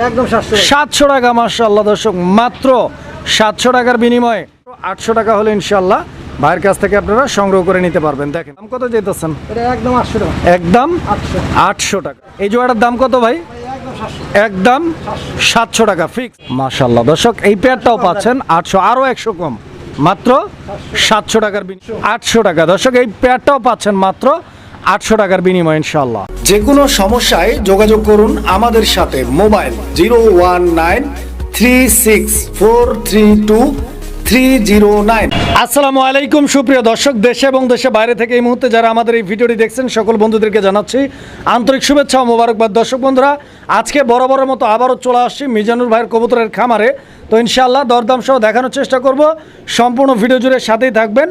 একদম সাতশো টাকা মার্শাল্লাহ দর্শক মাত্র সাতশো টাকার বিনিময়ে। আটশো টাকা হলে ইনশাল্লাহ ভাইয়ের কাছ থেকে আপনারা সংগ্রহ করে নিতে পারবেন। দেখেন দাম কত যেতেছেন একদম আটশো টাকা। একদম আটশো। আটশো টাকা। এই জোড়াটার দাম কত ভাই? একদম সাতশো একদম সাতশো টাকা ফিক্স মাশাল্লাহ দর্শক এই পেয়ারটাও পাচ্ছেন আটশো আরও একশো কম। মাত্র সাতশো টাকার আটশো টাকা। দর্শক এই পেয়ারটাও পাচ্ছেন মাত্র আটশো টাকার বিনিময় ইনশাল্লাহ যে কোনো সমস্যায় যোগাযোগ করুন আমাদের সাথে mobile zero one nine three six four three two three zero nine. আসসালামু আলাইকুম সুপ্রিয় দর্শক দেশে এবং দেশে বাইরে থেকে এই মুহূর্তে যারা আমাদের এই ভিডিওটি দেখছেন সকল বন্ধুদেরকে জানাচ্ছি আন্তরিক শুভেচ্ছা ও মোবারকবাদ। দর্শক বন্ধুরা আজকে বড় বড় মতো আবারও চলে আসছি মিজানুর ভাইয়ের কবুতরের খামারে। তো ইনশাআল্লাহ দরদাম সহ দেখানোর চেষ্টা করব। সম্পূর্ণ ভিডিও জুড়ে সাথেই থাকবেন।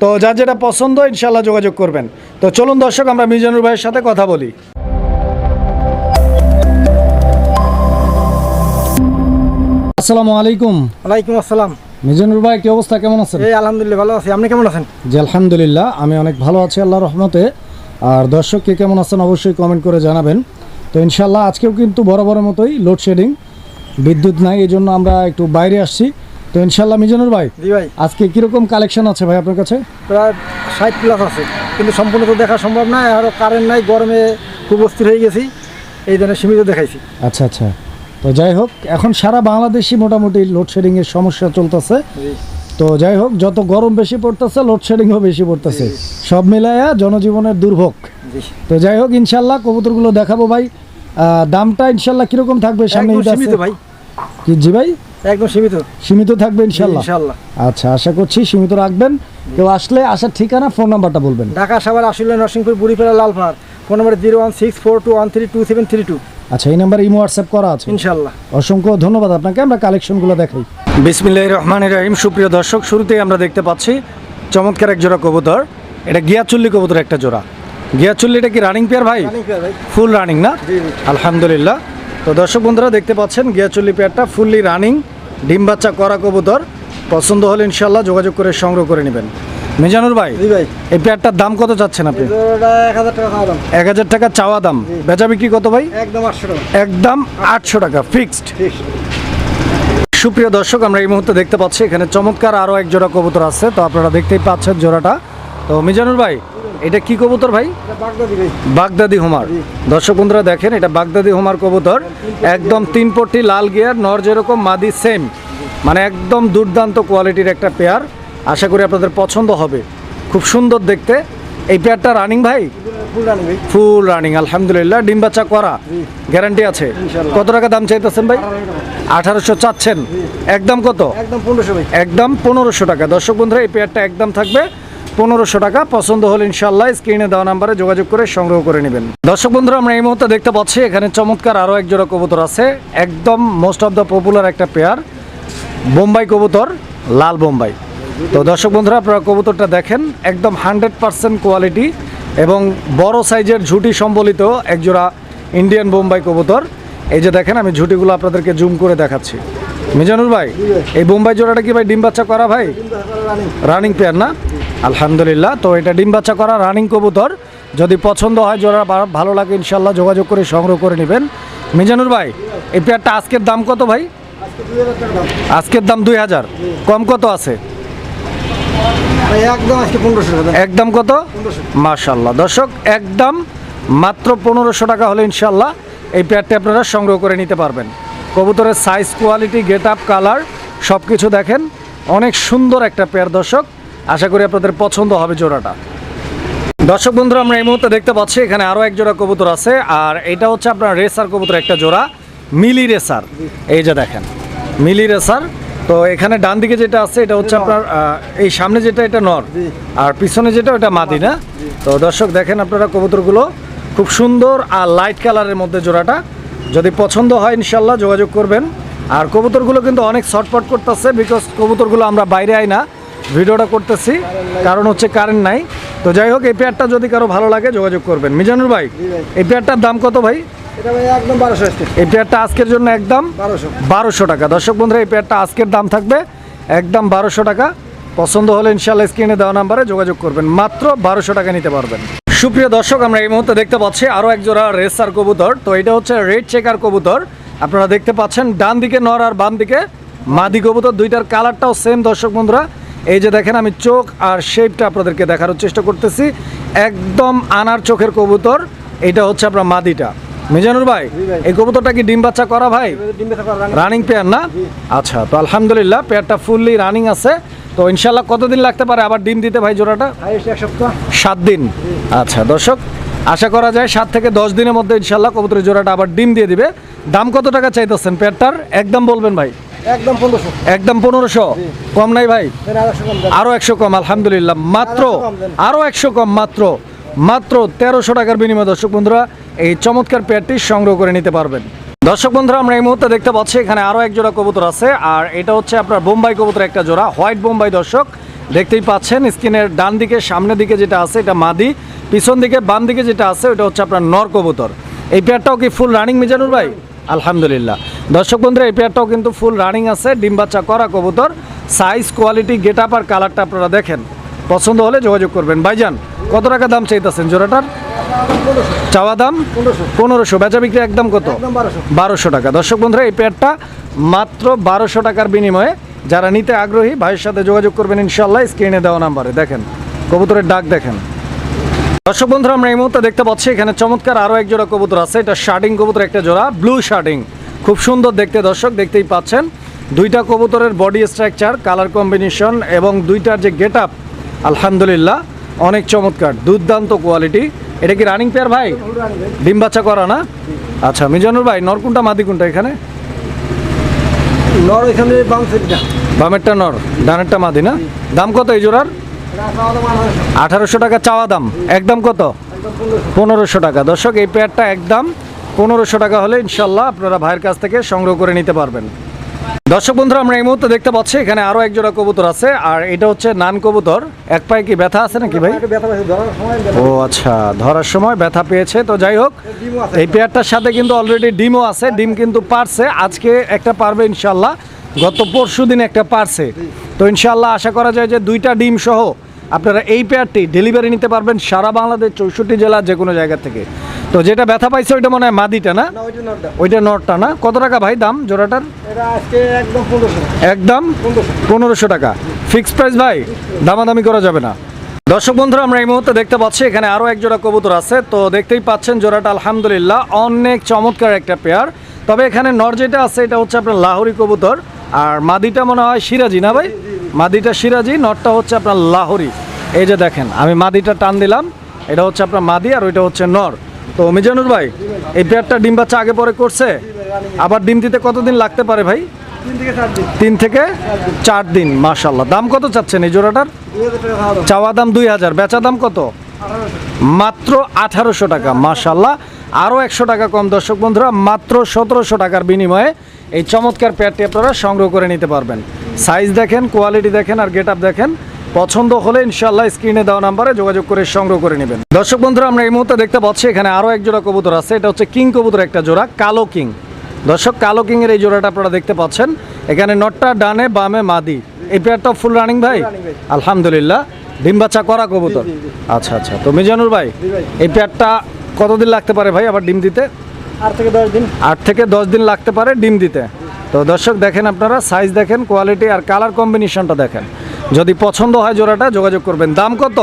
তো যার যেটা পছন্দ ইনশাল্লাহ যোগাযোগ করবেন। তো চলুন দর্শক আমরা মিজানুর ভাইয়ের সাথে কথা বলি। আসসালামু আলাইকুম। ওয়ালাইকুম আসসালাম। মিজানুর ভাই কি অবস্থা? কেমন আছেন? এই আলহামদুলিল্লাহ ভালো আছি। আপনি কেমন আছেন? জি আলহামদুলিল্লাহ আমি অনেক ভালো আছি আল্লাহ রহমতে। আর দর্শক কে কেমন আছেন অবশ্যই কমেন্ট করে জানাবেন। তো ইনশাল্লাহ আজকেও কিন্তু বড় বড় মতোই লোডশেডিং বিদ্যুৎ নাই এই জন্য আমরা একটু বাইরে আসছি। তো ইনশাল্লাহ মিজানুর ভাই জি ভাই। আজকে কীরকম কালেকশন আছে ভাই আপনার কাছে? প্রায় ষাট প্লাস আছে কিন্তু সম্পূর্ণ তো দেখা সম্ভব নয় আরও কারেন্ট নাই গরমে খুব অস্থির হয়ে গেছি এই জন্য সীমিত দেখাইছি। আচ্ছা আচ্ছা। তো যাই হোক এখন সারা বাংলাদেশই মোটামুটি লোডশেডিংয়ের সমস্যা চলতেছে। তো যাই হোক যত গরম বেশি পড়তেছে লোডশেডিংও বেশি পড়তেছে। সব মিলায়া জনজীবনের দুর্ভোগ। জি। তো যাই হোক ইনশাল্লাহ কবুতরগুলো দেখাবো ভাই। দামটা ইনশাল্লাহ কীরকম থাকবে সামনে ভাই। কি জি ভাই? একদম সীমিত। সীমিত থাকবে ইনশাল্লাহ ইনশাল্লাহ আচ্ছা আশা করছি সীমিত রাখবেন। কেউ আসলে আসার ঠিকানা ফোন নাম্বারটা বলবেন। Dhaka Savar Ashulia Narsingpur Buripara Lalpahar. Phone number zero one six four two one three two seven three two. আচ্ছা এই নাম্বার ইমো হোয়াটসঅ্যাপ করা আছে। ইনশাল্লাহ অসংখ্য ধন্যবাদ আপনাকে। আমরা কালেকশনগুলো দেখাই। বিসমিল্লাহ রহমান রহিম। সুপ্রিয় দর্শক শুরুতেই আমরা দেখতে পাচ্ছি চমৎকার এক জোড়া কবুতর। এটা গিয়াচুল্লি কবুতর একটা জোড়া। গিয়াচুল্লিটা কি রানিং পেয়ার ভাই? ভাই। ফুল রানিং না। আলহামদুলিল্লাহ। তো দর্শক বন্ধুরা দেখতে পাচ্ছেন গিয়াচুল্লি পেয়ারটা ফুললি রানিং ডিম বাচ্চা করা কবুতর। পছন্দ হলে ইনশাল্লাহ যোগাযোগ করে সংগ্রহ করে নেবেন। মিজানুর ভাই ভাই। এই পেয়ারটার দাম কত চাচ্ছেন আপনি? এক হাজার টাকা চাওয়া দাম। বেচা বিক্রি কত ভাই? একদম আটশো টাকা। একদম আটশো টাকা ফিক্সড সুপ্রিয় দর্শক আমরা এই মুহূর্তে দেখতে পাচ্ছি এখানে চমৎকার আরও এক জোড়া কবুতর আছে। তো আপনারা দেখতেই পাচ্ছেন জোড়াটা। তো মিজানুর ভাই এটা কি কবুতর ভাই? Baghdadi homer. দর্শক বন্ধুরা দেখেন এটা বাগদাদি হোমার কবুতর। একদম তিন পট্টি লাল গিয়ার নর যেরকম মাদি সেম মানে একদম দুর্দান্ত কোয়ালিটির একটা পেয়ার আশা করি আপনাদের পছন্দ হবে। খুব সুন্দর দেখতে। এই পেয়ারটা রানিং ভাই? ফুল রানি ভাই। ফুল রানিং আলহামদুলিল্লাহ। ডিম বাচ্চা করা। গ্যারান্টি আছে। কত টাকা দাম চাইতেছেন ভাই? আঠারোশো চাচ্ছেন। একদম কত? একদম পনেরোশো একদম পনেরোশো টাকা। দর্শক বন্ধুরা এই পেয়ারটা একদম থাকবে। পনেরোশো টাকা। পছন্দ হলে ইনশাল্লাহ স্ক্রিনে দেওয়া নাম্বারে যোগাযোগ করে সংগ্রহ করে নেবেন। দর্শক বন্ধুরা আমরা এই মুহূর্তে দেখতে পাচ্ছি এখানে চমৎকার আরও এক জোড়া কবুতর আছে। একদম মোস্ট অফ দ্য পপুলার একটা পেয়ার বোম্বাই কবুতর লাল বোম্বাই। তো দর্শক বন্ধুরা আপনারা কবুতরটা দেখেন একদম হান্ড্রেড পার্সেন্ট কোয়ালিটি এবং বড় সাইজের ঝুটি সম্বলিত একজোড়া ইন্ডিয়ান বোম্বাই কবুতর। এই যে দেখেন আমি ঝুটিগুলো আপনাদেরকে জুম করে দেখাচ্ছি। মিজানুর ভাই এই বোম্বাই জোড়াটা কি ভাই ডিম বাচ্চা করা ভাই? রানিং পেয়ার না? আলহামদুলিল্লাহ তো এটা ডিম বাচ্চা করা রানিং কবুতর। যদি পছন্দ হয় জোড়া ভালো লাগে ইনশাল্লাহ যোগাযোগ করে সংগ্রহ করে নেবেন। মিজানুর ভাই এই পেয়ারটা আজকের দাম কত ভাই? আজকের দাম দুই হাজার। কম কত আছে? একদম কত? মাশাল্লাহ দর্শক একদম মাত্র পনেরোশো টাকা হলে ইনশাল্লাহ এই পেয়ারটি আপনারা সংগ্রহ করে নিতে পারবেন। কবুতরের size quality get up colour সব কিছু দেখেন। অনেক সুন্দর একটা পেয়ার দর্শক। আশা করি আপনাদের পছন্দ হবে জোড়াটা। দর্শক বন্ধুরা আমরা এই মুহূর্তে দেখতে পাচ্ছি এখানে আরও এক জোড়া কবুতর আছে আর এটা হচ্ছে আপনার রেসার কবুতর একটা জোড়া মিলি রেসার। এই যে দেখেন মিলি রেসার। তো এখানে ডান দিকে যেটা আছে এটা হচ্ছে আপনার এই সামনে যেটা এটা নর আর পিছনে যেটা ওটা মাদি না? তো দর্শক দেখেন আপনারা কবুতরগুলো খুব সুন্দর আর লাইট কালারের মধ্যে জোড়াটা। যদি পছন্দ হয় ইনশাল্লাহ যোগাযোগ করবেন। আর কবুতরগুলো কিন্তু অনেক শর্টপট করতেছে বিকজ কবুতরগুলো আমরা বাইরে আই না। ভিডিওটা করতেছি কারণ হচ্ছে কারেন্ট নাই। তো যাই হোক এই পেয়ারটা যদি কারও ভালো লাগে যোগাযোগ করবেন। মিজানুর ভাই এই পেয়ারটার দাম কত ভাই? এই পেয়ারটা আজকের জন্য একদম বারোশো। টাকা। দর্শক বন্ধুরা এই পেয়ারটা আজকের দাম থাকবে একদম বারোশো টাকা। পছন্দ হলে ইনশাল্লাহ স্ক্রিনে দেওয়া নাম্বারে যোগাযোগ করবেন। মাত্র বারোশো টাকা নিতে পারবেন। সুপ্রিয় দর্শক আমরা এই মুহূর্তে দেখতে পাচ্ছি আরও একজোড়া রেসার কবুতর। তো এটা হচ্ছে রেড চেকার কবুতর। আপনারা দেখতে পাচ্ছেন ডান দিকে নর আর বাম দিকে মাদি কবুতর। দুইটার কালারটাও সেম দর্শক বন্ধুরা। এই যে দেখেন আমি চোখ আর শেপটা আপনাদেরকে দেখানোর চেষ্টা করতেছি। একদম আনার চোখের কবুতর এটা হচ্ছে আপনার মাদিটা। মিজানুর ভাই এই কবুতরটা কি ডিম বাচ্চা করা ভাই? রানিং পেয়ার না? আচ্ছা তো আলহামদুলিল্লাহ পেয়ারটা ফুললি রানিং আছে। তো ইনশাল্লাহ কতদিন লাগতে পারে আবার ডিম দিতে ভাই জোড়াটা? সাত দিন। আচ্ছা দর্শক আশা করা যায় সাত থেকে দশ দিনের মধ্যে ইনশাল্লাহ কবুতরের জোড়াটা আবার ডিম দিয়ে দিবে। দাম কত টাকা চাইতেছেন পেয়ারটার একদম বলবেন ভাই। একদম পনেরোশো। একদম পনেরোশো? কম নাই ভাই? আর একশো কম আলহামদুলিল্লাহ। মাত্র আরও একশো কম মাত্র মাত্র তেরোশো টাকার বিনিময়ে দর্শক বন্ধুরা এই চমৎকার পেয়ারটি সংগ্রহ করে নিতে পারবেন। দর্শক বন্ধুরা আমরা এই মুহূর্তে দেখতে পাচ্ছি এখানে আরও এক জোড়া কবুতর আছে আর এটা হচ্ছে আপনার বোম্বাই কবুতর একটা জোড়া হোয়াইট বোম্বাই দর্শক। দেখতেই পাচ্ছেন স্ক্রিনের ডান দিকে সামনের দিকে যেটা আছে এটা মাদি। পিছন দিকে বাম দিকে যেটা আছে ওটা হচ্ছে আপনার নর কবুতর। এই পেয়ারটাও কি ফুল রানিং মিজানুর ভাই? আলহামদুলিল্লাহ। দর্শক বন্ধুরা এই পেয়ারটাও কিন্তু ফুল রানিং আছে। ডিম বাচ্চা করা কবুতর। সাইজ কোয়ালিটি গেট আপ আর কালারটা আপনারা দেখেন। পছন্দ হলে যোগাযোগ করবেন। ভাইজান কত টাকা দাম চাইতেছেন জোড়াটার? চাওয়া দাম? পনেরোশো। বেচা বিক্রি একদম কত? বারোশো। বারোশো টাকা। দর্শক বন্ধুরা এই পেয়ারটা মাত্র বারোশো টাকার বিনিময়ে যারা নিতে আগ্রহী ভাইয়ের সাথে যোগাযোগ করবেন ইনশাল্লাহ স্ক্রিনে দেওয়া নাম্বারে দেখেন। কবুতরের ডাক দেখেন। দর্শক বন্ধুরা আমরা এই মুহূর্তে দেখতে পাচ্ছি এখানে চমৎকার আরও এক জোড়া কবুতর আছে। এটা শার্টিং কবুতর একটা জোড়া ব্লু শার্টিং খুব সুন্দর দেখতে দর্শক দেখতেই পাচ্ছেন। দুইটা কবুতরের বডি স্ট্রাকচার কালার কম্বিনেশন এবং দুইটার যে গেট আপ আলহামদুলিল্লাহ অনেক চমৎকার দুর্দান্ত কোয়ালিটি এটা কি রানিং পেয়ার ভাই? ডিম বাচ্চা করা না? আচ্ছা মিজানুর ভাই নর কোনটা মাদি কোনটা এখানে? নর এখানে বামেরটা নর ডানেরটা মাদি না? দাম কত এই জোড়ার? আঠারোশো টাকা চাওয়া দাম। একদম কত? পনেরোশো টাকা। দর্শক এই পেয়ারটা একদম পনেরোশো টাকা হলে ইনশাল্লাহ আপনারা ভাইয়ের কাছ থেকে সংগ্রহ করে নিতে পারবেন। দর্শক বন্ধুরা, আমরা এই মুহূর্তে দেখতে পাচ্ছি, এখানে আরও এক জোড়া কবুতর আছে, আর এটা হচ্ছে নান কবুতর। এক পায়ে কি ব্যথা আছে নাকি ভাই? ও আচ্ছা ধরার সময় ব্যথা পেয়েছে। তো যাই হোক, এই পেয়ারটার সাথে কিন্তু অলরেডি ডিমও আছে, ডিম কিন্তু পারছে। আজকে একটা পারবে ইনশাল্লাহ, গত পরশু দিন একটা পারছে। তো ইনশাল্লাহ আশা করা যায় যে দুইটা ডিম সহ আপনারা এই পেয়ারটি ডেলিভারি নিতে পারবেন সারা বাংলাদেশ চৌষট্টি জেলার যে কোনো জায়গা থেকে। তো যেটা ব্যথা পাইছে ওইটা মনে হয় মাদিটা না? ওইটা নটটা। না? কত টাকা ভাই দাম জোড়াটার? এটা আজকে একদম পনেরোশো টাকা। ফিক্স প্রাইস ভাই দামাদামি করা যাবে না। দর্শক বন্ধুরা আমরা এই মুহূর্তে দেখতে পাচ্ছি এখানে আরও এক জোড়া কবুতর আছে। তো দেখতেই পাচ্ছেন জোড়াটা আলহামদুলিল্লাহ অনেক চমৎকার একটা পেয়ার তবে এখানে নর যেটা আছে এটা হচ্ছে আপনার লাহোরি কবুতর। আর মাদিটা মনে হয় সিরাজি না ভাই? মাদিটা সিরাজি নরটা হচ্ছে আপনার লাহোরি। এই যে দেখেন আমি মাদিটা টান দিলাম। এটা হচ্ছে আপনার মাদি আর ওইটা হচ্ছে নর। তো মিজানুর ভাই, এই পেয়ারটা ডিম বাচ্চা আগে পরে করছে? আবার ডিম দিতে কতদিন লাগতে পারে ভাই? তিন থেকে চার দিন। মাশাল্লাহ দাম কত চাচ্ছেন এই জোড়াটার? চাওয়া দাম দুই হাজার। বেচা দাম কত? মাত্র আঠারোশো টাকা। মাশাল্লাহ আরও একশো টাকা কম। দর্শক বন্ধুরা, মাত্র সতেরোশো টাকার বিনিময়ে এই চমৎকার প্যাডটি আপনারা সংগ্রহ করে নিতে পারবেন। সাইজ দেখেন কোয়ালিটি দেখেন আর গেট আপ দেখেন। পছন্দ হলে ইনশাল্লাহ স্ক্রিনে দেওয়া নাম্বারে যোগাযোগ করে সংগ্রহ করে নেবেন। দর্শক বন্ধুরা আমরা এই মুহূর্তে দেখতে পাচ্ছি এখানে আরও এক জোড়া কবুতর আছে। এটা হচ্ছে কিং কবুতর একটা জোড়া কালো কিং। দর্শক কালো কিং এর এই জোড়াটা আপনারা দেখতে পাচ্ছেন। এখানে নটটা ডানে বামে মাদি। এই পেয়ারটা ফুল রানিং ভাই? আলহামদুলিল্লাহ। ডিম বাচ্চা করা কবুতর। আচ্ছা আচ্ছা। তো মিজানুর ভাই ভাই। এই পেয়ারটা কতদিন লাগতে পারে ভাই আবার ডিম দিতে? আট থেকে দশ দিন। আট থেকে দশ দিন লাগতে পারে ডিম দিতে। তো দর্শক দেখেন আপনারা সাইজ দেখেন কোয়ালিটি আর কালার কম্বিনেশনটা দেখেন। যদি পছন্দ হয় জোড়াটা যোগাযোগ করবেন। দাম কত?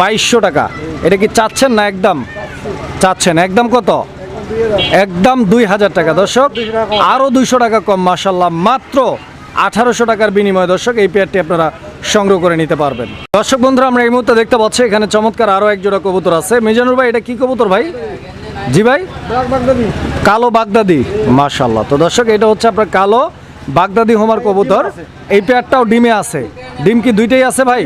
বাইশশো টাকা। এটা কি চাচ্ছেন না একদম? চাচ্ছেন। একদম কত? একদম দুই হাজার টাকা। দর্শক 200 আরও দুইশো টাকা কম মাসাল্লাহ মাত্র আঠারোশো টাকার বিনিময়ে দর্শক এই পেয়ারটি আপনারা সংগ্রহ করে নিতে পারবেন। দর্শক বন্ধুরা আমরা এই মুহূর্তে দেখতে পাচ্ছি এখানে চমৎকার আরও এক জোড়া কবুতর আছে। মিজানুর ভাই এটা কি কবুতর ভাই? জি ভাই? কালো বাগদাদি মাশাল্লাহ তো দর্শক এটা হচ্ছে আপনার কালো বাগদাদি হোমার কবুতর। এই পেয়ারটাও ডিমে আছে। ডিম কি দুইটাই আছে ভাই।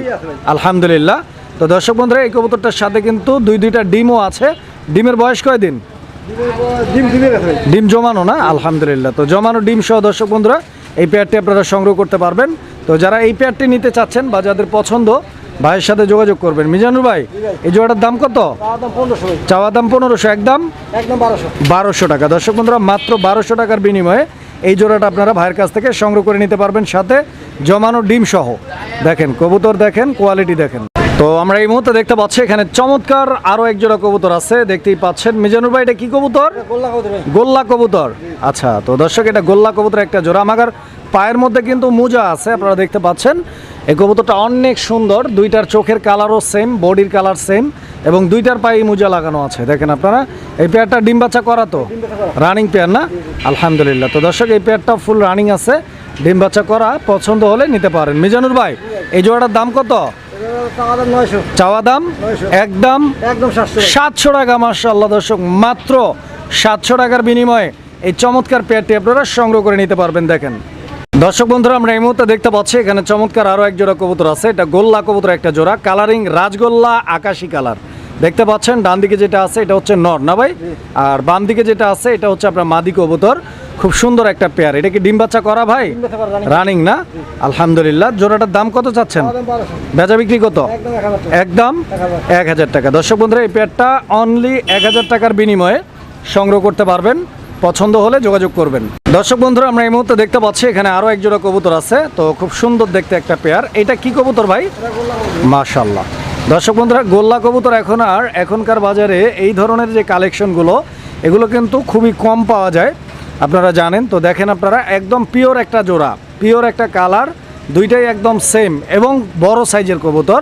আলহামদুলিল্লাহ। তো দর্শক বন্ধুরা এই কবুতরটার সাথে কিন্তু দুই দুইটা ডিমও আছে। ডিমের বয়স কয় দিন? ডিম জমানো না? আলহামদুলিল্লাহ। তো জমানো ডিম সহ দর্শক বন্ধুরা এই পেয়ারটি আপনারা সংগ্রহ করতে পারবেন। তো যারা এই পেয়ারটি নিতে চাচ্ছেন বা যাদের পছন্দ ভাইয়ের সাথে যোগাযোগ করবেন। মিজানুর ভাই এই জোড়াটার দাম কত? চাওয়া দাম পনেরোশো একদম? বারোশো টাকা। দর্শক বন্ধুরা মাত্র বারোশো টাকার বিনিময়ে এই জোড়াটা আপনারা ভাইয়ের কাছ থেকে সংগ্রহ করে নিতে পারবেন সাথে জমানো ডিম সহ। দেখেন কবুতর দেখেন কোয়ালিটি দেখেন। তো আমরা এই মুহূর্তে দেখতে পাচ্ছি এখানে চমৎকার আরও এক জোড়া কবুতর আছে দেখতেই পাচ্ছেন। মিজানুর ভাই এটা কি কবুতর? গোল্লা কবুতর ভাই। গোল্লা কবুতর। আচ্ছা তো দর্শক এটা গোল্লা কবুতর একটা জোড়া। আমার পায়ের মধ্যে কিন্তু মোজা আছে আপনারা দেখতে পাচ্ছেন। এই কবুতরটা অনেক সুন্দর। দুইটার চোখের কালারও সেম বডির কালার সেম এবং দুইটার পায়ে মোজা লাগানো আছে। দেখেন আপনারা এই পেয়ারটা ডিম বাচ্চা করা তো? রানিং পেয়ার না? আলহামদুলিল্লাহ। তো দর্শক এই পেয়ারটা ফুল রানিং আছে। ডিম বাচ্চা করা পছন্দ হলে নিতে পারেন। মিজানুর ভাই এই জোড়াটার দাম কত? চাওয়া দাম একদম? সাতশো। টাকা মার্শাল্লাহ দর্শক। মাত্র সাতশো টাকার বিনিময়ে এই চমৎকার পেয়ারটি আপনারা সংগ্রহ করে নিতে পারবেন। দেখেন। দর্শক বন্ধুরা আমরা এই মুহূর্তে দেখতে পাচ্ছি এখানে চমৎকার আরও এক জোড়া কবুতর আছে। এটা গোল্লা কবুতর একটা জোড়া কালারিং রাজগোল্লা আকাশি কালার। দেখতে পাচ্ছেন ডান দিকে যেটা আছে এটা হচ্ছে নর না ভাই? আর বাম দিকে যেটা আছে এটা হচ্ছে আপনার মাদি কবুতর। খুব সুন্দর একটা পেয়ার এটা কি ডিম বাচ্চা করা ভাই। রানিং না? আলহামদুলিল্লাহ। জোড়াটার দাম কত চাচ্ছেন? বেচা বিক্রি কত? একদম এক হাজার টাকা। দর্শক বন্ধুরা এই পেয়ারটা অনলি এক হাজার টাকার বিনিময়ে সংগ্রহ করতে পারবেন। পছন্দ হলে যোগাযোগ করবেন। দর্শক বন্ধুরা, আমরা এই মুহূর্তে দেখতে পাচ্ছি, এখানে আরও এক জোড়া কবুতর আছে। তো খুব সুন্দর দেখতে একটা পেয়ার এটা কি কবুতর ভাই? মাশাল্লাহ দর্শক বন্ধুরা, গোল্লা কবুতর এখন আর এখনকার বাজারে এই ধরনের যে কালেকশনগুলো, এগুলো কিন্তু খুবই কম পাওয়া যায়। আপনারা জানেন, তো দেখেন আপনারা, একদম পিওর একটা জোড়া পিওর একটা কালার দুইটাই একদম সেম এবং বড় সাইজের কবুতর।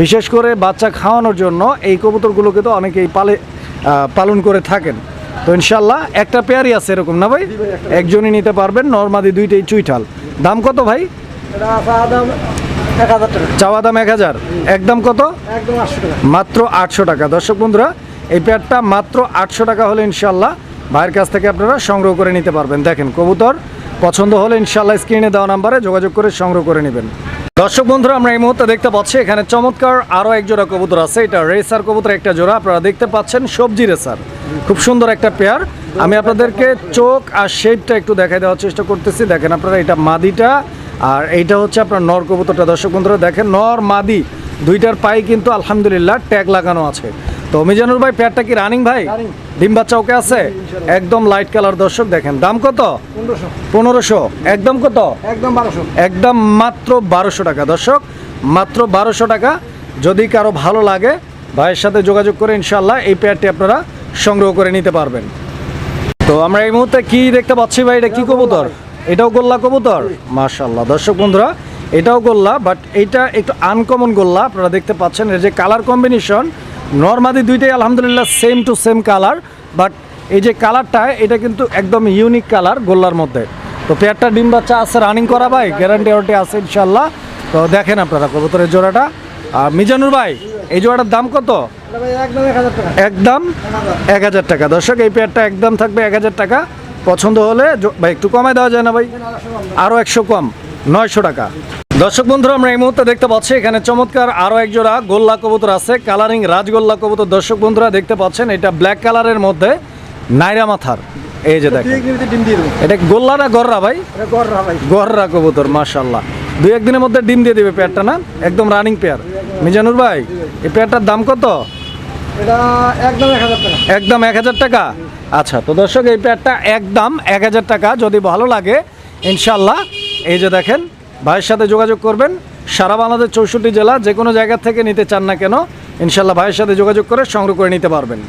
বিশেষ করে বাচ্চা খাওয়ানোর জন্য এই কবুতরগুলোকে তো অনেকেই পালে পালন করে থাকেন। তো ইনশাল্লাহ একটা পেয়ারই আছে এরকম না ভাই? একজনই নিতে পারবেন নর্মাদি দুইটাই চুইঠাল। দাম কত ভাই? চাওয়া দাম এক হাজার। একদম কত? মাত্র আটশো টাকা। দর্শক বন্ধুরা এই পেয়ারটা মাত্র আটশো টাকা হলে ইনশাল্লাহ ভাইয়ের কাছ থেকে আপনারা সংগ্রহ করে নিতে পারবেন। দেখেন কবুতর পছন্দ হলে ইনশাল্লাহ স্ক্রিনে দেওয়া নাম্বারে যোগাযোগ করে সংগ্রহ করে নেবেন। দর্শক বন্ধুরা, আমরা এই মুহূর্তে দেখতে পাচ্ছি, এখানে চমৎকার আরও এক জোড়া কবুতর আছে। এটা রেসার কবুতর একটা জোড়া, আপনারা দেখতে পাচ্ছেন সবজি রেসার। খুব সুন্দর একটা পেয়ার। আমি আপনাদেরকে চোখ আর শেপটা একটু দেখাই দেওয়ার চেষ্টা করতেছি। দেখেন আপনারা, এটা মাদিটা আর এইটা হচ্ছে আপনার নর কবুতরটা। দর্শক বন্ধুরা, দেখেন নর, মাদি, দুইটার পায়ে কিন্তু আলহামদুলিল্লাহ ট্যাগ লাগানো আছে। তো মিজানুর ভাই পেয়ারটা কি রানিং ভাই। ডিম বাচ্চা ওকে আছে? একদম লাইট কালার দর্শক দেখেন। দাম কত? পনেরোশো। একদম কত? একদম বারোশো। একদম মাত্র বারোশো টাকা দর্শক মাত্র বারোশো টাকা। যদি কারও ভালো লাগে ভাইয়ের সাথে যোগাযোগ করে ইনশাল্লাহ এই পেয়ারটি আপনারা সংগ্রহ করে নিতে পারবেন। তো আমরা এই মুহূর্তে কি দেখতে পাচ্ছি ভাই? এটা কি কবুতর? এটাও গোল্লা কবুতর? মাশাল্লাহ দর্শক বন্ধুরা এটাও গোল্লা বাট এটা একটু আনকমন গোল্লা। আপনারা দেখতে পাচ্ছেন এর যে কালার কম্বিনেশন নর্মাদি দুইটাই আলহামদুলিল্লাহ same to same colour but এই যে কালারটা এটা কিন্তু একদম ইউনিক কালার গোল্লার মধ্যে। তো পেয়ারটা ডিম বাচ্চা আছে রানিং করা ভাই গ্যারান্টি ওয়ারেন্টি আছে ইনশাল্লাহ তো দেখেন আপনারা কবুতরের জোড়াটা। আর মিজানুর ভাই এই জোড়াটার দাম কত? একদম এক হাজার টাকা। দর্শক এই পেয়ারটা একদম থাকবে এক হাজার টাকা। পছন্দ হলে ভাই একটু কমায় দেওয়া যায় না ভাই? আরও একশো কম নয়শো টাকা। দর্শক বন্ধুরা আমরা এই মুহূর্তে দেখতে পাচ্ছি এখানে চমৎকার আরও একজোড়া গোল্লা কবুতর আছে কালারিং রাজগোল্লা কবুতর। দর্শক বন্ধুরা দেখতে পাচ্ছেন এটা ব্ল্যাক কালারের মধ্যে নাইরা মাথার। এই যে দেখেন। এটা গোল্লা না গররা ভাই? গররা কবুতর মাশাল্লাহ দুই একদিনের মধ্যে ডিম দিয়ে দিবে পেয়ারটা না? একদম রানিং পেয়ার মিজানুর ভাই এই পেয়ারটার দাম কত? এটা একদম এক হাজার টাকা। আচ্ছা তো দর্শক এই প্যাডটা একদম এক হাজার টাকা। যদি ভালো লাগে ইনশাল্লাহ এই যে দেখেন ভাইয়ের সাথে যোগাযোগ করবেন। সারা বাংলাদেশ চৌষট্টি জেলা, যে কোনো জায়গা থেকে নিতে চান না কেন ইনশাল্লাহ ভাইয়ের সাথে যোগাযোগ করে সংগ্রহ করে নিতে পারবেন।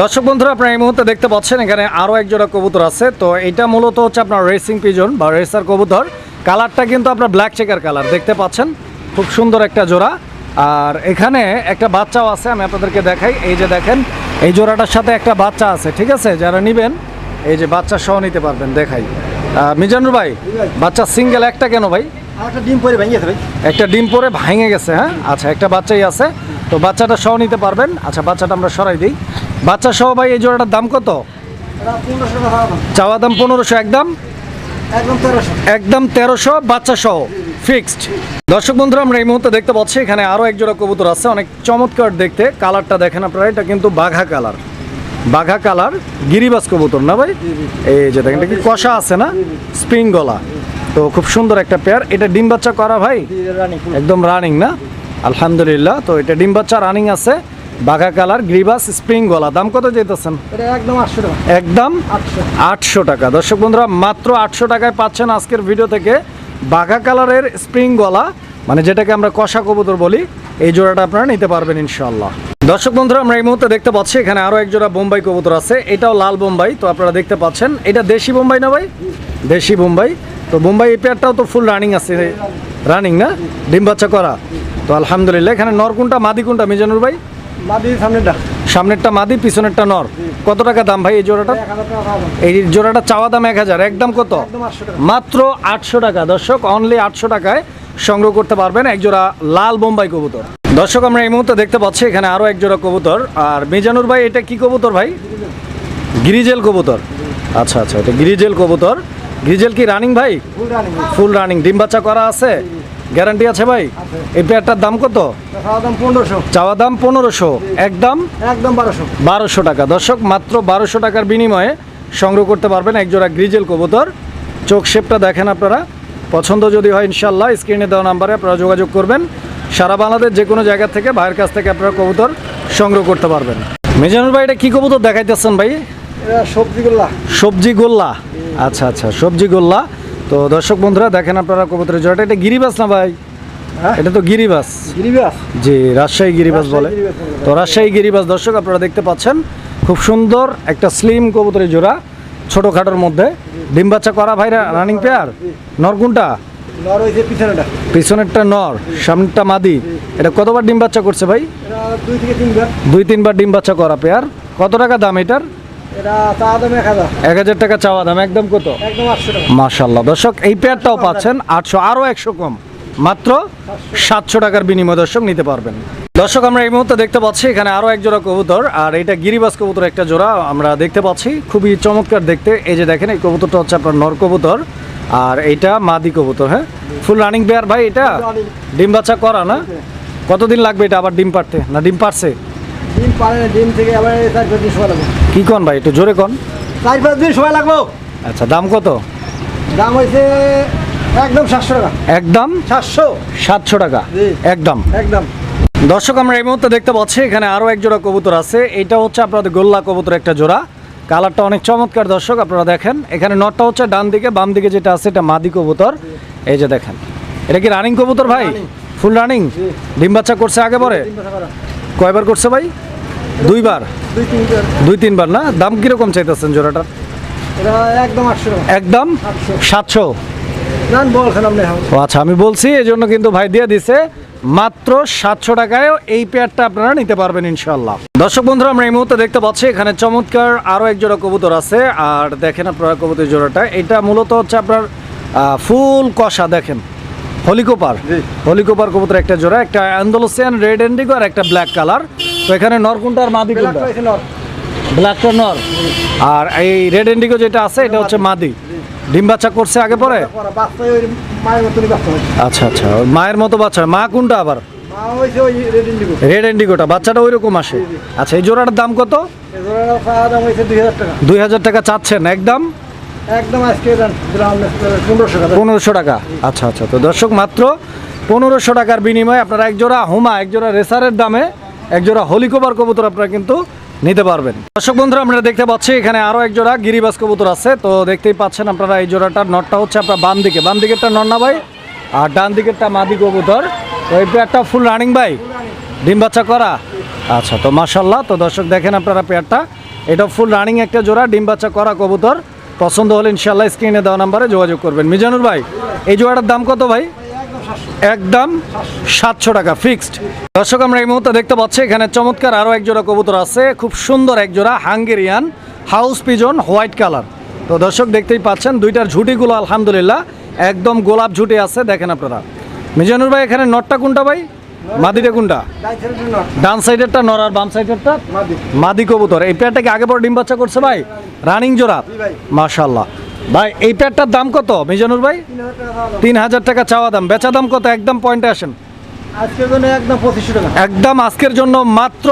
দর্শক বন্ধুরা, আপনারা এই মুহূর্তে দেখতে পাচ্ছেন, এখানে আরও এক জোড়া কবুতর আছে। তো এটা মূলত হচ্ছে আপনার রেসিং পিজন বা রেসার কবুতর। কালারটা কিন্তু আপনার ব্ল্যাক চেকার কালার দেখতে পাচ্ছেন? খুব সুন্দর একটা জোড়া। আর এখানে একটা বাচ্চাও আছে, আমি আপনাদেরকে দেখাই। এই যে দেখেন, এই জোড়াটার সাথে একটা বাচ্চা আছে, ঠিক আছে? যারা নেবেন, এই যে বাচ্চা সহ নিতে পারবেন, দেখাই। মিজানুর ভাই, বাচ্চা সিঙ্গেল একটা কেন ভাই? একটা ডিম পরে ভেঙে গেছে হ্যাঁ? আচ্ছা একটা বাচ্চাই আছে। তো বাচ্চাটা সহ নিতে পারবেন। আচ্ছা বাচ্চাটা আমরা সরাই দিই। বাচ্চা সহ ভাই এই জোড়াটার দাম কত। চাওয়া দাম পনেরোশো একদম একদম তেরোশো। বাচ্চা সহ ফিক্সড দর্শক বন্ধুরা আমরা এই মুহূর্তে দেখতে পাচ্ছি এখানে আরও এক জোড়া কবুতর আছে অনেক চমৎকার দেখতে। কালারটা দেখেন আপনারা এটা কিন্তু বাঘা কালার। বাঘা কালার গিরিবাস কবুতর না ভাই? এই যে দেখেন এটা কি কষা আছে না? স্প্রিং গলা। তো খুব সুন্দর একটা পেয়ার এটা ডিম বাচ্চা করা ভাই? রানি একদম রানিং না? আলহামদুলিল্লাহ তো এটা ডিম বাচ্চা রানিং আছে। বাঘা কালার গ্রিবাস স্প্রিং গলা। দাম কত যেতেছেন একদম আটশো টাকা। দর্শক বন্ধুরা মাত্র আটশো টাকায় পাচ্ছেন আজকের ভিডিও থেকে বাঘা কালারের স্প্রিং গলা। মানে যেটাকে আমরা কষা কবুতর বলি এই জোড়াটা আপনারা নিতে পারবেন ইনশাল্লাহ দর্শক বন্ধুরা আমরা এই মুহূর্তে দেখতে পাচ্ছি এখানে আরও এক জোড়া বোম্বাই কবুতর আছে। এটাও লাল বোম্বাই তো আপনারা দেখতে পাচ্ছেন। এটা দেশি বোম্বাই না ভাই? দেশি বোম্বাই। তো বোম্বাই এই পেয়ারটাও তো ফুল রানিং আছে রানিং না? ডিম বাচ্চা করা। তো আলহামদুলিল্লাহ এখানে নর কোনটা মাদি কোনটা মিজানুর ভাই? মাদি সামনেটা সামনেরটা মাদি পিছনেরটা নর। কত টাকা দাম ভাই এই জোড়াটা এই জোড়াটা চাওয়া দাম এক হাজার একদম কত? মাত্র আটশো টাকা। দর্শক অনলি আটশো টাকায় সংগ্রহ করতে পারবেন এক জোড়া লাল বোম্বাই কবুতর। দর্শক আমরা এই মুহূর্তে দেখতে পাচ্ছি এখানে আরও এক জোড়া কবুতর। আর মিজানুর ভাই এটা কি কবুতর ভাই? গিরিজেল কবুতর। আচ্ছা আচ্ছা এটা গিরিজেল কবুতর। গিরিজেল কি রানিং ভাই? ফুল রানিং ডিম বাচ্চা করা আছে? গ্যারান্টি আছে ভাই? এই পেয়ারটার দাম কত? চাওয়া দাম পনেরোশো। একদম একদম বারোশো। বারোশো টাকা। দর্শক মাত্র বারোশো টাকার বিনিময়ে সংগ্রহ করতে পারবেন একজোড়া গ্রিজেল কবুতর। চোখ শেপটা দেখেন আপনারা। পছন্দ যদি হয় ইনশাল্লাহ স্ক্রিনে দেওয়া নাম্বারে আপনারা যোগাযোগ করবেন। সারা বাংলাদেশ যে কোনো জায়গা থেকে ভাইয়ের কাছ থেকে আপনারা কবুতর সংগ্রহ করতে পারবেন। মেজানুর ভাই এটা কী কবুতর দেখাইতেছেন ভাই? এটা সবজিগুলা সবজি গোল্লা আচ্ছা আচ্ছা সবজি গোল্লা। তো দর্শক বন্ধুরা দেখেন আপনারা কবুতরের জোড়াটা এটা গিরিবাস না ভাই? হ্যাঁ? এটা তো গিরিবাস। গিরিবাস? জি রাজশাহী গিরিবাস বলে। তো রাজশাহী গিরিবাস দর্শক আপনারা দেখতে পাচ্ছেন খুব সুন্দর একটা স্লিম কবুতরের জোড়া ছোটোখাটোর মধ্যে। ডিম বাচ্চা করা ভাইরা রানিং পেয়ার নর কোনটা? পিছনেরটা। নর সামনেরটা মাদি। এটা কতবার ডিম বাচ্চা করছে ভাই? দুই তিনবার। ডিম বাচ্চা করা পেয়ার কত টাকা দাম এটার? এক হাজার। টাকা চাওয়া দাম একদম কত? দর্শক এই পেয়ারটাও পাচ্ছেন আটশো আরও একশো কম। মাত্র সাতশো। টাকার বিনিময় দর্শক নিতে পারবেন। দর্শক আমরা এই মুহূর্তে দেখতে পাচ্ছি এখানে আরও এক জোড়া কবুতর আর এটা গিরিবাস কবুতর একটা জোড়া আমরা দেখতে পাচ্ছি। খুবই চমৎকার দেখতে। এই যে দেখেন এই কবুতরটা হচ্ছে আপনার নর কবুতর আর এইটা মাদি কবুতর হ্যাঁ? ফুল রানিং পেয়ার ভাই এটা। ডিম বাচ্চা করা না? কতদিন লাগবে এটা আবার ডিম পারতে না ডিম পারছে ডিম পারে ডিম থেকে আবার চার পাঁচ দিন সময় লাগবে। কি কন ভাই একটু জোরে কন? চার পাঁচ দিন সময় লাগবো। আচ্ছা দাম কত? দাম হয়েছে একদম সাতশো টাকা। একদম? সাতশো। সাতশো টাকা। একদম। একদম। দর্শক আমরা এই মুহূর্তে দেখতে পাচ্ছি এখানে আরও এক জোড়া কবুতর আছে। এটা হচ্ছে আপনাদের গোল্লা কবুতর একটা জোড়া। কালারটা অনেক চমৎকার দর্শক আপনারা দেখেন। এখানে নটটা হচ্ছে ডান দিকে বাম দিকে যেটা আছে এটা মাদি কবুতর। এই যে দেখেন। এটা কি রানিং কবুতর ভাই? ফুল রানিং ডিম বাচ্চা করছে আগে পরে। কয়বার করছে ভাই? দুইবার? দুই তিনবার। না? দাম কীরকম চাইতেছেন জোড়াটা? একদম একদম? সাতশো। ও আচ্ছা আমি বলছি এই জন্য কিন্তু ভাই দিয়ে দিছে। মাত্র সাতশো টাকায় এই পেয়ারটা আপনারা নিতে পারবেন ইনশাল্লাহ দর্শক বন্ধুরা আমরা এই মুহূর্তে দেখতে পাচ্ছি এখানে চমৎকার আরও এক জোড়া কবুতর আছে। আর দেখেন আপনারা কবুতর জোড়াটা। এটা মূলত হচ্ছে আপনার ফুল কষা দেখেন। হলিকোপার। হলিকোপার কবুতর একটা জোড়া একটা অ্যান্ডোলোসিয়ান রেড এন্ডিগো আর একটা ব্ল্যাক কালার। তো এখানে নরকুন্টা আর মাদি কোনটা? নর। ব্ল্যাকটা নর। আর এই রেড এন্ডিগো যেটা আছে এটা হচ্ছে মাদি। ডিম বাচ্চা করছে আগে পরে? আচ্ছা আচ্ছা মায়ের মতো বাচ্চা মা কোনটা আবার? রেড ইন্ডিগো এন্ডিগোটা বাচ্চাটা ওই রকম আসে আচ্ছা এই জোড়াটার দাম কত? দুই হাজার টাকা। দুই হাজার টাকা চাচ্ছেন একদম? একদম আজকে পনেরোশো টাকা। পনেরোশো টাকা। আচ্ছা আচ্ছা তো দর্শক মাত্র পনেরোশো টাকার বিনিময়ে আপনারা এক জোড়া হুমা এক জোড়া রেসারের দামে এক জোড়া হলিকোবার কবুতর আপনারা কিন্তু নিতে পারবেন। দর্শক বন্ধুরা আপনারা দেখতে পাচ্ছি এখানে আরও এক জোড়া গিরিবাস কবুতর আছে। তো দেখতেই পাচ্ছেন আপনারা এই জোড়াটার নটটা হচ্ছে আপনার বাম দিকে। বাম দিকেরটা নন্না ভাই আর ডান দিকেরটা মাদি কবুতর। তো এই পেয়ারটা ফুল রানিং ভাই। ডিম বাচ্চা করা। আচ্ছা তো মাশাল্লাহ তো দর্শক দেখেন আপনারা পেয়ারটা। এটা ফুল রানিং একটা জোড়া, ডিম বাচ্চা করা কবুতর। পছন্দ হলে ইনশাল্লাহ স্ক্রিনে দেওয়া নাম্বারে যোগাযোগ করবেন। মিজানুর ভাই, এই জোড়াটার দাম কত ভাই? একদম সাতশো টাকা ফিক্সড দর্শক আমরা এই মুহূর্তে দেখতে পাচ্ছি এখানে চমৎকার আরও একজোড়া কবুতর আছে খুব সুন্দর একজোড়া Hungarian house pigeon white colour. তো দর্শক দেখতেই পাচ্ছেন দুইটার ঝুটিগুলো আলহামদুলিল্লাহ একদম গোলাপ ঝুটি আছে দেখেন আপনারা। মিজানুর ভাই এখানে নটটা কোনটা ভাই? মাদিটা কোনটা? ডান সাইডেরটা নর আর বাম সাইডেরটা? মাদি। কবুতর। এই কি আগে পরে ডিম বাচ্চা করছে ভাই? রানিং জোড়া। মাশাল্লাহ ভাই এই প্যাডটার দাম কত মিজানুর ভাই? তিন হাজার টাকা চাওয়া দাম। বেচা দাম কত? একদম পয়েন্টে আসেন। একদম আজকের জন্য মাত্র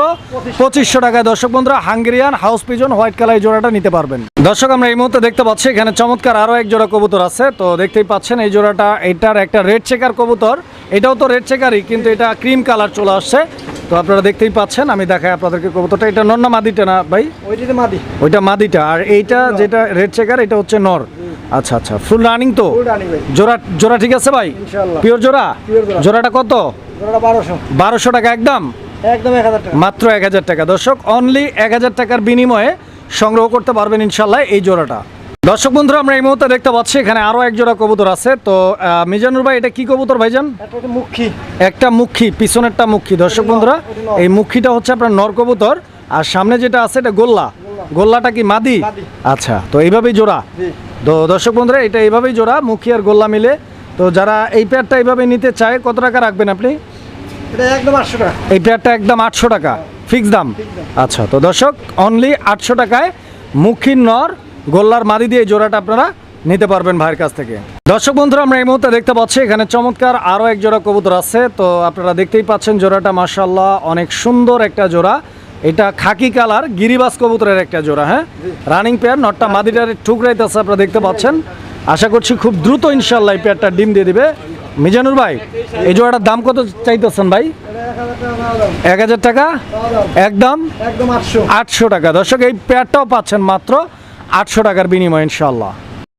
পঁচিশশো টাকায়। দর্শক বন্ধুরা Hungarian house pigeon white colour এই জোড়াটা নিতে পারবেন। দর্শক আমরা এই মুহূর্তে দেখতে পাচ্ছি এখানে চমৎকার আরও এক জোড়া কবুতর আছে। তো দেখতেই পাচ্ছেন এই জোড়াটা এটার একটা রেড চেকার কবুতর। এটাও তো রেড চেকারই কিন্তু এটা ক্রিম কালার চলে আসছে। তো আপনারা দেখতেই পাচ্ছেন আমি দেখাই আপনাদেরকে কবুতরটা। এটা নর না মাদিটা না ভাই? ওইটিতে মাদি। ওইটা মাদিটা। আর এইটা যেটা রেড চেকার এটা হচ্ছে নর। আচ্ছা আচ্ছা। ফুল রানিং তো? জোড়া জোড়া ঠিক আছে ভাই? পিওর জোড়া? জোড়াটা কত? বারোশো। টাকা একদম? মাত্র এক হাজার টাকা। দর্শক অনলি এক হাজার টাকার বিনিময়ে সংগ্রহ করতে পারবেন ইনশাল্লাহ এই জোড়াটা। দর্শক বন্ধুরা আমরা এই মুহূর্তে দেখতে পাচ্ছি এখানে আরও এক জোড়া কবুতর আছে। তো মিজানুর ভাই এটা কি কবুতর ভাইজান? মুখী। একটা মুখী পিছনেরটা মুখী। দর্শক বন্ধুরা এই মুখীটা হচ্ছে আপনার নর কবুতর। আর সামনে যেটা আছে এটা গোল্লা। গোল্লাটা কি মাদি। আচ্ছা তো এইভাবেই জোড়া। তো দর্শক বন্ধুরা এটা এইভাবেই জোড়া মুখী আর গোল্লা মিলে। তো যারা এই পেয়ারটা এইভাবে নিতে চায় কত টাকা রাখবেন আপনি? এটা একদম আটশো টাকা। এই পেয়ারটা একদম আটশো টাকা ফিক্স দাম। আচ্ছা তো দর্শক অনলি আটশো টাকায় মুখী নর গোল্লার মাদি দিয়ে জোড়াটা আপনারা নিতে পারবেন ভাইয়ের কাছ থেকে। দর্শক বন্ধুরা আমরা এই মুহূর্তে দেখতে পাচ্ছি এখানে চমৎকার আরও এক জোড়া কবুতর আছে। তো আপনারা দেখতেই পাচ্ছেন জোড়াটা মার্শাল্লাহ অনেক সুন্দর একটা জোড়া। এটা খাকি কালার গিরিবাস কবুতরের একটা জোড়া হ্যাঁ? রানিং পেয়ার নটটা মাদিটার ঠুকরাইতেছে আপনারা দেখতে পাচ্ছেন। আশা করছি খুব দ্রুত ইনশাল্লাহ এই পেয়ারটা ডিম দিয়ে দিবে। মিজানুর ভাই এই জোড়াটার দাম কত চাইতেছেন ভাই? এক হাজার টাকা। একদম? আটশো। টাকা। দর্শক এই পেয়ারটাও পাচ্ছেন মাত্র আটশো টাকার বিনিময় ইনশাল্লাহ